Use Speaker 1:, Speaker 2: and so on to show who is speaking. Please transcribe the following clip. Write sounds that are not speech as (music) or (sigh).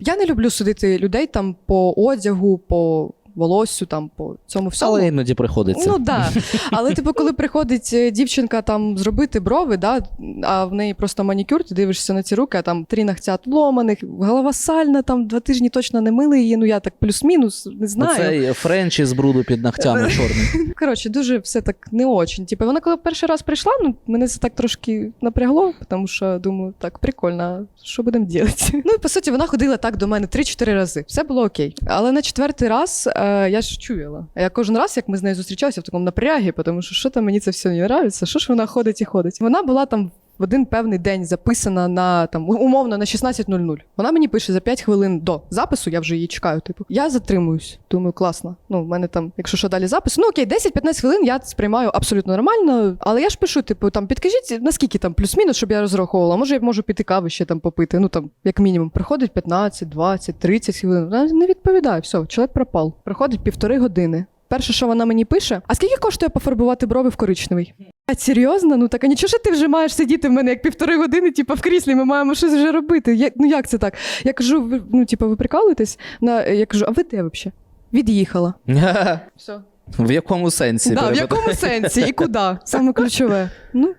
Speaker 1: Я не люблю судити людей там по одягу, по волоссю, там по цьому всьому.
Speaker 2: Але іноді приходиться.
Speaker 1: Ну да. Але типу, коли приходить е, дівчинка там зробити брови, да, а в неї просто манікюр, ти дивишся на ці руки, а там три ногтя ломаних, голова сальна, там два тижні точно не мили її. Ну я так плюс-мінус не знаю.
Speaker 2: Оцей френч із бруду під ногтями чорним. (laughs)
Speaker 1: Коротше, дуже все так не очень. Типу, вона коли перший раз прийшла, ну мене це так трошки напрягло, тому що думаю, так прикольно, що будемо робити? (laughs) Ну і по суті, вона ходила так до мене 3-4 рази. Все було окей. Але на четвертий раз е, я ж чуяла. А я кожен раз, як ми з нею зустрічалися, в такому напрягі, тому що що там мені це все не подобається, що ж вона ходить і ходить. Вона була там. В один певний день записана на там умовно на 16.00. Вона мені пише за 5 хвилин до запису, я вже її чекаю. Типу, я затримуюсь. Думаю, класно. Ну, в мене там, якщо що далі запис, ну окей, 10-15 хвилин я сприймаю абсолютно нормально. Але я ж пишу, типу, там підкажіть, наскільки там плюс-мінус, щоб я розраховувала. Може, я можу піти кави ще там попити. Ну там, як мінімум, приходить 15, 20, 30 хвилин. Вона не відповідає. Все, чоловік пропав. Проходить півтори години. Перше, що вона мені пише: а скільки коштує пофарбувати брови в коричневий? А серйозно? Ну так а нічого що ти вже маєш сидіти в мене як півтори години, типу, в кріслі, ми маємо щось вже робити. Я, ну як це так? Я кажу, ви, ну, типу, ви прикалуєтесь? На, я кажу, а ви де взагалі? Від'їхала. (laughs) Все.
Speaker 2: В якому сенсі?
Speaker 1: Да, в якому сенсі і куди? (laughs) Саме ключове. Ну,